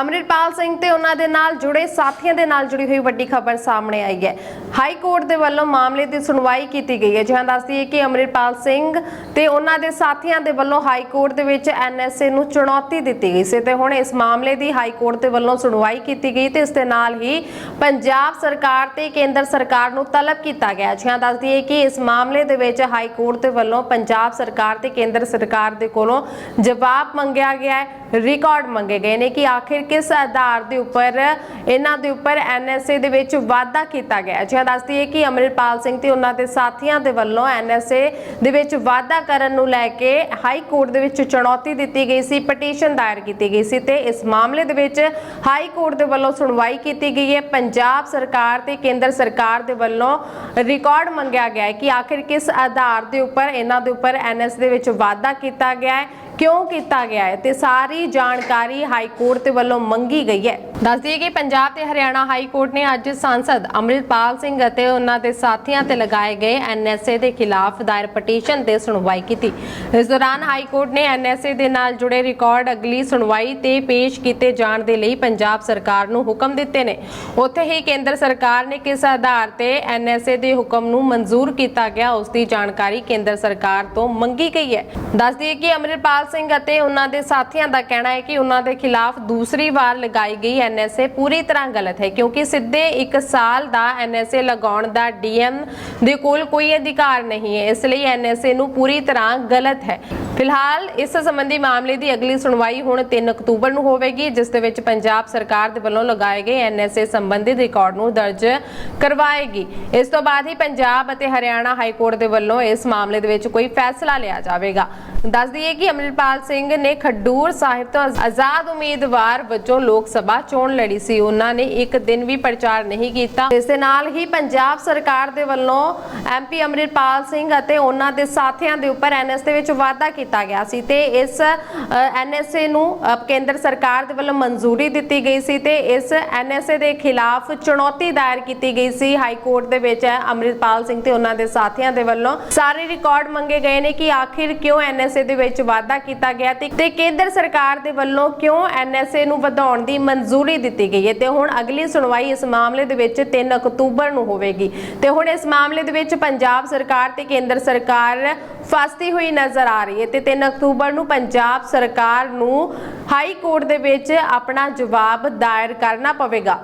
ਅਮਰਿਤਪਾਲ ਸਿੰਘ ਤੇ ਉਹਨਾਂ ਦੇ ਨਾਲ ਜੁੜੇ ਸਾਥੀਆਂ ਦੇ ਨਾਲ ਜੁੜੀ ਹੋਈ ਵੱਡੀ ਖਬਰ ਸਾਹਮਣੇ ਆਈ ਹੈ। ਹਾਈ ਕੋਰਟ ਦੇ ਵੱਲੋਂ ਮਾਮਲੇ ਦੀ ਸੁਣਵਾਈ ਕੀਤੀ ਗਈ ਹੈ। ਜਿਹਾਂ ਦੱਸਦੀ ਹੈ ਕਿ ਅਮਰਿਤਪਾਲ ਸਿੰਘ ਤੇ ਉਹਨਾਂ ਦੇ ਸਾਥੀਆਂ ਦੇ ਵੱਲੋਂ ਹਾਈ ਕੋਰਟ ਦੇ ਵਿੱਚ ਐਨਐਸਏ ਨੂੰ ਚੁਣੌਤੀ ਦਿੱਤੀ ਗਈ ਸੀ ਤੇ ਹੁਣ ਇਸ ਮਾਮਲੇ ਦੀ ਹਾਈ ਕੋਰਟ ਦੇ ਵੱਲੋਂ ਸੁਣਵਾਈ ਕੀਤੀ ਗਈ ਤੇ ਇਸ ਦੇ ਨਾਲ ਹੀ ਪੰਜਾਬ ਸਰਕਾਰ ਤੇ ਕੇਂਦਰ ਸਰਕਾਰ ਨੂੰ ਤਲਬ ਕੀਤਾ ਗਿਆ ਜਿਹਾਂ ਦੱਸਦੀ ਹੈ ਕਿ ਇਸ ਮਾਮਲੇ ਦੇ ਵਿੱਚ ਹਾਈ ਕੋਰਟ ਦੇ ਵੱਲੋਂ ਪੰਜਾਬ ਸਰਕਾਰ ਤੇ ਕੇਂਦਰ ਸਰਕਾਰ ਦੇ ਕੋਲੋਂ ਜਵਾਬ ਮੰਗਿਆ ਗਿਆ ਹੈ, ਰਿਕਾਰਡ ਮੰਗੇ ਗਏ ਨੇ ਕਿ ਆਖਿਰ ਕਿਸ ਆਧਾਰ ਦੇ ਉੱਪਰ, ਇਹਨਾਂ ਦੇ ਉੱਪਰ ਐਨਐਸਏ ਦੇ ਵਿੱਚ ਵਾਅਦਾ ਕੀਤਾ ਗਿਆ ਹੈ। ਜਿਹਾਂ ਦੱਸਦੀ ਹੈ ਕਿ ਅਮਰਿਤਪਾਲ ਸਿੰਘ ਤੇ ਉਹਨਾਂ ਦੇ ਸਾਥੀਆਂ ਦੇ ਵੱਲੋਂ ਐਨਐਸਏ ਦੇ ਵਿੱਚ ਵਾਅਦਾ ਕਰਨ ਨੂੰ ਲੈ ਕੇ ਹਾਈ ਕੋਰਟ ਦੇ ਵਿੱਚ ਚੁਣੌਤੀ ਦਿੱਤੀ ਗਈ ਸੀ, ਪਟੀਸ਼ਨ ਦਾਇਰ ਕੀਤੀ ਗਈ ਸੀ ਤੇ ਇਸ ਮਾਮਲੇ ਦੇ ਵਿੱਚ ਹਾਈ ਕੋਰਟ ਦੇ ਵੱਲੋਂ ਸੁਣਵਾਈ ਕੀਤੀ ਗਈ ਹੈ। ਪੰਜਾਬ ਸਰਕਾਰ ਤੇ ਕੇਂਦਰ ਸਰਕਾਰ ਦੇ ਵੱਲੋਂ ਰਿਕਾਰਡ ਮੰਗਿਆ ਗਿਆ ਹੈ ਕਿ ਆਖਿਰ ਕਿਸ ਆਧਾਰ ਦੇ ਉੱਪਰ, ਇਹਨਾਂ ਦੇ ਉੱਪਰ ਐਨਐਸ ਦੇ ਵਿੱਚ ਵਾਅਦਾ ਕੀਤਾ ਗਿਆ ਹੈ। ਕਿਉਂ ਕੀਤਾ ਗਿਆ ਹੈ? ਤੇ ਸਾਰੀ ਜਾਣਕਾਰੀ ਹਾਈ ਕੋਰਟ ਦੇ ਵੱਲੋਂ ਮੰਗੀ ਗਈ ਹੈ। ਦੱਸਦੀ ਹੈ ਕਿ ਪੰਜਾਬ ਤੇ ਹਰਿਆਣਾ ਹਾਈ ਕੋਰਟ ਨੇ ਅੱਜ ਸੰਸਦ ਅਮਰਿਤਪਾਲ ਸਿੰਘ ਅਤੇ ਉਹਨਾਂ ਦੇ ਸਾਥੀਆਂ ਤੇ ਲਗਾਏ ਗਏ ਐਨਐਸਏ ਦੇ ਖਿਲਾਫ ਦਾਇਰ ਪਟੀਸ਼ਨ ਤੇ ਸੁਣਵਾਈ ਕੀਤੀ। ਇਸ ਦੌਰਾਨ ਹਾਈ ਕੋਰਟ ਨੇ ਐਨਐਸਏ ਦੇ ਨਾਲ ਜੁੜੇ ਰਿਕਾਰਡ ਅਗਲੀ ਸੁਣਵਾਈ ਤੇ ਪੇਸ਼ ਕੀਤੇ ਜਾਣ ਦੇ ਲਈ ਪੰਜਾਬ ਸਰਕਾਰ ਨੂੰ ਹੁਕਮ ਦਿੱਤੇ ਨੇ। ਉੱਥੇ ਹੀ ਕੇਂਦਰ ਸਰਕਾਰ ਨੇ ਕਿਸ ਆਧਾਰ ਤੇ ਐਨਐਸਏ ਦੇ ਹੁਕਮ ਨੂੰ ਮਨਜ਼ੂਰ ਕੀਤਾ ਗਿਆ, ਉਸ ਦੀ ਜਾਣਕਾਰੀ ਕੇਂਦਰ ਸਰਕਾਰ ਤੋਂ ਮੰਗੀ ਗਈ ਹੈ। ਦੱਸਦੀ ਹੈ ਕਿ ਅਮਰਿਤਪਾਲ ਸਿੰਘ ਅਤੇ ਉਹਨਾਂ ਦੇ ਸਾਥੀਆਂ ਦਾ ਕਹਿਣਾ ਹੈ ਕਿ ਉਹਨਾਂ ਦੇ ਖਿਲਾਫ ਦੂਸਰੀ ਵਾਰ ਲਗਾਈ ਗਈ ਐਨਐਸਏ ਪੂਰੀ ਤਰ੍ਹਾਂ ਗਲਤ ਹੈ, ਕਿਉਂਕਿ ਸਿੱਧੇ 1 ਸਾਲ ਦਾ ਐਨਐਸਏ ਲਗਾਉਣ ਦਾ ਡੀਐਮ ਦੇ ਕੋਲ ਕੋਈ ਅਧਿਕਾਰ ਨਹੀਂ ਹੈ, ਇਸ ਲਈ ਐਨਐਸਏ ਨੂੰ ਪੂਰੀ ਤਰ੍ਹਾਂ ਗਲਤ ਹੈ। ਫਿਲਹਾਲ ਇਸ ਸੰਬੰਧੀ ਮਾਮਲੇ ਦੀ ਅਗਲੀ ਸੁਣਵਾਈ ਹੁਣ 3 ਅਕਤੂਬਰ ਨੂੰ ਹੋਵੇਗੀ, ਜਿਸ ਦੇ ਵਿੱਚ ਪੰਜਾਬ ਸਰਕਾਰ ਦੇ ਵੱਲੋਂ ਲਗਾਏ ਗਏ ਐਨਐਸਏ ਸੰਬੰਧਿਤ ਰਿਕਾਰਡ ਨੂੰ ਦਰਜ ਕਰਵਾਏਗੀ। ਇਸ ਤੋਂ ਬਾਅਦ ਹੀ ਪੰਜਾਬ ਅਤੇ ਹਰਿਆਣਾ ਹਾਈ ਕੋਰਟ ਦੇ ਵੱਲੋਂ ਇਸ ਮਾਮਲੇ ਦੇ ਵਿੱਚ ਕੋਈ ਫੈਸਲਾ ਲਿਆ ਜਾਵੇਗਾ। ਦੱਸ ਦਈਏ ਕਿ ਅਮਰਿਤਪਾਲ ਸਿੰਘ ਨੇ ਖਡੂਰ ਸਾਹਿਬ ਤੋਂ ਆਜ਼ਾਦ ਉਮੀਦਵਾਰ ਵਜੋਂ ਲੋਕ ਸਭਾ ਚੋਣ ਲੜੀ ਸੀ। ਉਹਨਾਂ ਨੇ ਇੱਕ ਦਿਨ ਵੀ ਪ੍ਰਚਾਰ ਨਹੀਂ ਕੀਤਾ। ਇਸ ਦੇ ਨਾਲ ਹੀ ਪੰਜਾਬ ਸਰਕਾਰ ਦੇ ਵੱਲੋਂ ਐਮਪੀ ਅਮਰਿਤਪਾਲ ਸਿੰਘ ਅਤੇ ਉਹਨਾਂ ਦੇ ਸਾਥੀਆਂ ਦੇ ਉੱਪਰ ਐਨਐਸ ਦੇ ਵਿੱਚ ਵਾਅਦਾ ਕੀਤਾ ਗਿਆ ਸੀ ਤੇ ਇਸ ਐਨਐਸਏ ਨੂੰ ਕੇਂਦਰ ਸਰਕਾਰ ਦੇ ਵੱਲੋਂ ਮਨਜ਼ੂਰੀ ਦਿੱਤੀ ਗਈ ਸੀ ਤੇ ਇਸ ਐਨਐਸਏ ਦੇ ਖਿਲਾਫ ਚੁਣੌਤੀ ਦਾਇਰ ਕੀਤੀ ਗਈ ਸੀ। ਹਾਈ ਕੋਰਟ ਦੇ ਵਿੱਚ ਅਮਰਿਤਪਾਲ ਸਿੰਘ ਤੇ ਉਹਨਾਂ ਦੇ ਸਾਥੀਆਂ ਦੇ ਵੱਲੋਂ ਸਾਰੇ ਰਿਕਾਰਡ ਮੰਗੇ ਗਏ ਨੇ ਕਿ ਆਖਿਰ ਕਿਉਂ ਐਨਐਸਏ ਦੇ ਵਿੱਚ ਵਾਅਦਾ ਕੀਤਾ ਗਿਆ ਤੇ ਤੇ ਕੇਂਦਰ ਸਰਕਾਰ ਦੇ ਵੱਲੋਂ ਕਿਉਂ ਐਨਐਸਏ ਨੂੰ ਵਧਾਉਣ ਦੀ ਮਨਜ਼ੂਰੀ ਦਿੱਤੀ ਗਈ ਹੈ? ਤੇ ਹੁਣ ਅਗਲੀ ਸੁਣਵਾਈ ਇਸ ਮਾਮਲੇ ਦੇ ਵਿੱਚ 3 ਅਕਤੂਬਰ ਨੂੰ ਹੋਵੇਗੀ। ਤੇ ਹੁਣ ਇਸ ਮਾਮਲੇ ਦੇ ਵਿੱਚ ਪੰਜਾਬ ਸਰਕਾਰ ਤੇ ਕੇਂਦਰ ਸਰਕਾਰ ਫਸਦੀ ਹੋਈ ਨਜ਼ਰ ਆ ਰਹੀ ਹੈ ਤੇ 3 ਅਕਤੂਬਰ ਨੂੰ ਪੰਜਾਬ ਸਰਕਾਰ ਨੂੰ ਹਾਈ ਕੋਰਟ ਦੇ ਵਿੱਚ ਆਪਣਾ ਜਵਾਬ ਦਾਇਰ ਕਰਨਾ ਪਵੇਗਾ।